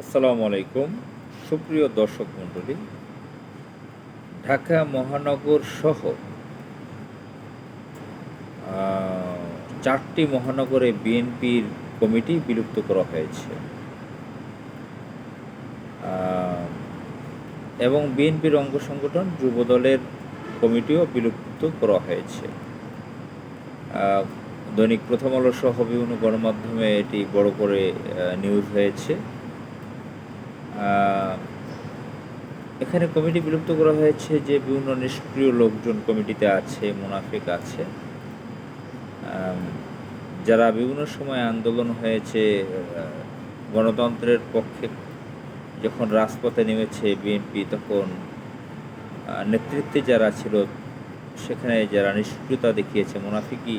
আসসালামু আলাইকুম। সুপ্রিয় দর্শক মণ্ডলী, ঢাকা মহানগর সহ চারটি মহানগরে বিএনপির কমিটি বিলুপ্ত করা হয়েছে। এবং বিএনপির অঙ্গ সংগঠন যুবদলের কমিটিও বিলুপ্ত করা হয়েছে। দৈনিক প্রথম আলো সহ বিভিন্ন গণমাধ্যমে এটি বড় করে নিউজ হয়েছে। এখানে কমিটি বিলুপ্ত করা হয়েছে যে বিভিন্ন নিষ্ক্রিয় লোকজন কমিটিতে আছে, মুনাফিক আছে। যারা বিভিন্ন সময় আন্দোলন হয়েছে গণতন্ত্রের পক্ষে যখন রাজপথে নেমেছে বিএনপি, তখন নেতৃত্বে যারা ছিল, সেখানে যারা নিষ্ক্রিয়তা দেখিয়েছে মুনাফিকি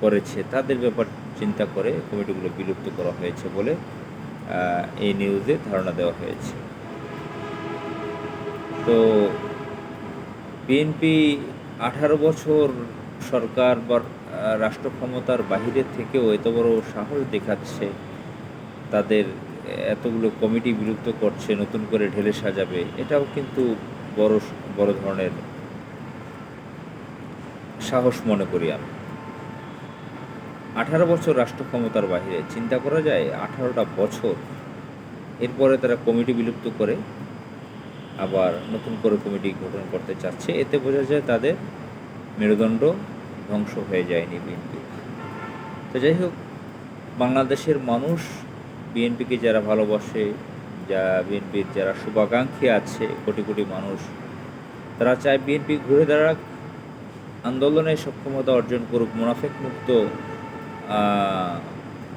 করেছে, তাদের ব্যাপার চিন্তা করে কমিটিগুলো বিলুপ্ত করা হয়েছে বলে এই নিউজে ধারণা দেওয়া হয়েছে। তো বিএনপি আঠারো বছর সরকার বা রাষ্ট্র ক্ষমতার বাহিরে থেকেও এত বড় সাহস দেখাচ্ছে, তাদের এতগুলো কমিটি বিলুপ্ত করছে, নতুন করে ঢেলে সাজাবে, এটাও কিন্তু বড় বড় ধরনের সাহস মনে করি আমি। আঠারো বছর রাষ্ট্র ক্ষমতার বাহিরে। চিন্তা করা যায়, আঠারোটা বছর। এরপরে তারা কমিটি বিলুপ্ত করে আবার নতুন করে কমিটি গঠন করতে চাচ্ছে। এতে বোঝা যায় তাদের মেরুদণ্ড ধ্বংস হয়ে যায়নি বিএনপি তো যাই হোক, বাংলাদেশের মানুষ বিএনপিকে যারা ভালোবাসে, যা বিএনপির যারা শুভাকাঙ্ক্ষী আছে, কোটি কোটি মানুষ, তারা চায় বিএনপি ঘুরে দাঁড়াক, আন্দোলনে সক্ষমতা অর্জন করুক, মুনাফেক মুক্ত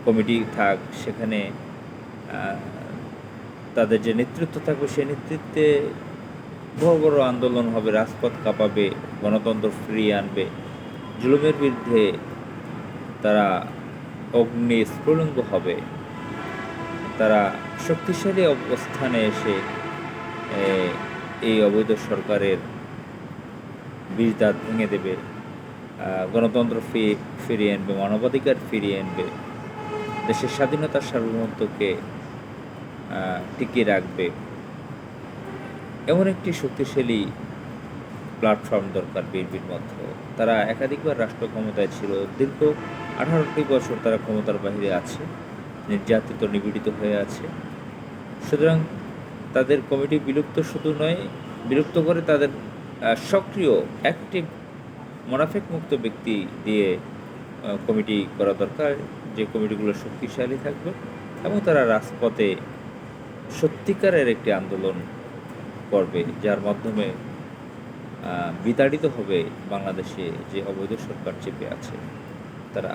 কমিটি থাক, সেখানে তাদের যে নেতৃত্ব থাকবে, সেই নেতৃত্বে বড় বড় আন্দোলন হবে, রাজপথ কাঁপাবে, গণতন্ত্র ফিরিয়ে আনবে। জুলুমের বিরুদ্ধে তারা অগ্নি স্ফুলিঙ্গ হবে। তারা শক্তিশালী অবস্থানে এসে এই অবৈধ সরকারের বীজ দাঁত ভেঙে দেবে। গণতন্ত্র ফিরিয়ে আনবে, মানবাধিকার ফিরিয়ে আনবে, দেশের স্বাধীনতার সার্বভৌমত্বকে টিকিয়ে রাখবে। এমন একটি শক্তিশালী প্ল্যাটফর্ম দরকার বিএনপির মধ্যে। তারা একাধিকবার রাষ্ট্র ক্ষমতায় ছিল, দীর্ঘ আঠারোটি বছর তারা ক্ষমতার বাইরে আছে, নির্যাতিত, নিপীড়িত হয়ে আছে। সুতরাং তাদের কমিটি বিলুপ্ত শুধু নয়, বিলুপ্ত করে তাদের সক্রিয় অ্যাক্টিভ মোনাফেক মুক্ত ব্যক্তি দিয়ে কমিটি করা দরকার যে কমিটিগুলো শক্তিশালী থাকবে এবং তারা রাজপথে সত্যিকারের একটি আন্দোলন করবে, যার মাধ্যমে বিতাড়িত হবে বাংলাদেশে যে অবৈধ সরকার চেপে আছে, তারা